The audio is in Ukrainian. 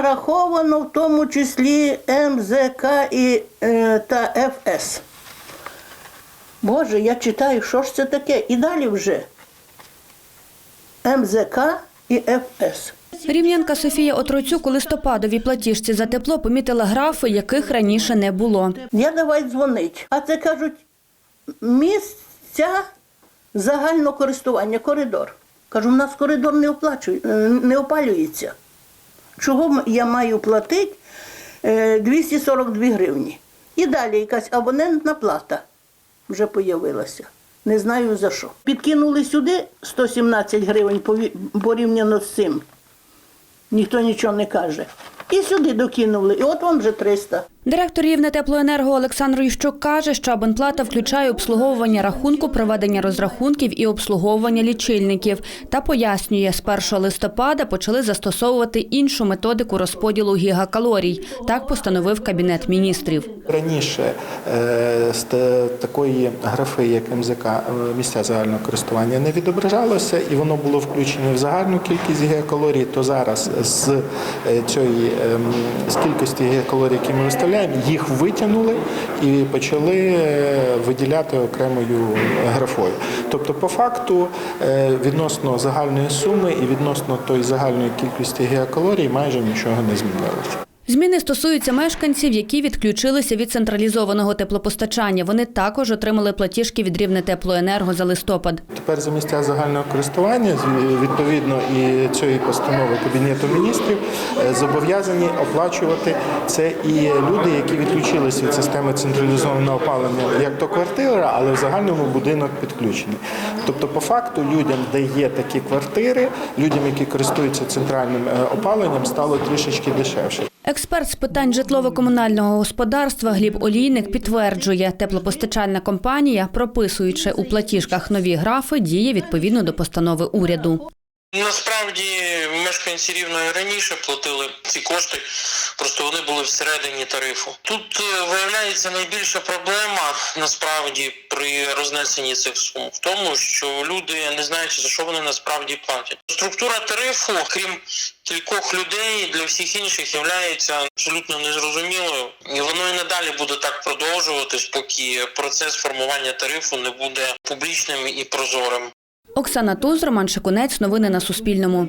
Нараховано в тому числі МЗК і, е, та ФС. Боже, я читаю, що ж це таке? І далі вже МЗК і ФС. Рівнянка Софія Отроцюк у листопадовій платіжці за тепло помітила графи, яких раніше не було. Я давай дзвонить. А це кажуть місця загального користування, коридор. Кажу, у нас коридор не оплачує, е, не опалюється. Чого я маю платити е, 242 гривні? І далі якась абонентна плата вже з'явилася. Не знаю за що. Підкинули сюди 117 гривень порівняно з цим. Ніхто нічого не каже. І сюди докинули. І от вам вже 300. Директор Рівне теплоенерго Олександр Ющук каже, що абонплата включає обслуговування рахунку, проведення розрахунків і обслуговування лічильників. Та пояснює, з 1 листопада почали застосовувати іншу методику розподілу гігакалорій. Так постановив Кабінет міністрів. Раніше е, з такої графи, як МЗК, е, місця загального користування, не відображалося, і воно було включено в загальну кількість гігакалорій, то зараз з е, цієї ем, з кількості гігакалорій, які ми виставляємо, їх витягнули і почали е, виділяти окремою графою. Тобто, по факту, е, відносно загальної суми і відносно тої загальної кількості геокалорій майже нічого не змінилося. Зміни стосуються мешканців, які відключилися від централізованого теплопостачання. Вони також отримали платіжки від Рівне теплоенерго за листопад. Тепер за місця загального користування відповідно і цієї постанови Кабінету міністрів е, зобов'язані оплачувати це і люди, які відключилися від системи централізованого опалення, як то квартира, але в загальному будинок підключений. Тобто, по факту, людям, де є такі квартири, людям, які користуються центральним е, опаленням, стало трішечки дешевше. Експерт з питань житлово-комунального господарства Гліб Олійник підтверджує, теплопостачальна компанія, прописуючи у платіжках нові графи, діє відповідно до постанови уряду. Насправді мешканці рівно і раніше платили ці кошти, просто вони були всередині тарифу. Тут е, виявляється найбільша проблема насправді при рознесенні цих сум в тому, що люди не знають за що вони насправді платять. Структура тарифу, крім кількох людей, для всіх інших є абсолютно незрозумілою, і воно і надалі буде так продовжуватись, поки процес формування тарифу не буде публічним і прозорим. Оксана Туз, Роман Шикунець. Новини на Суспільному.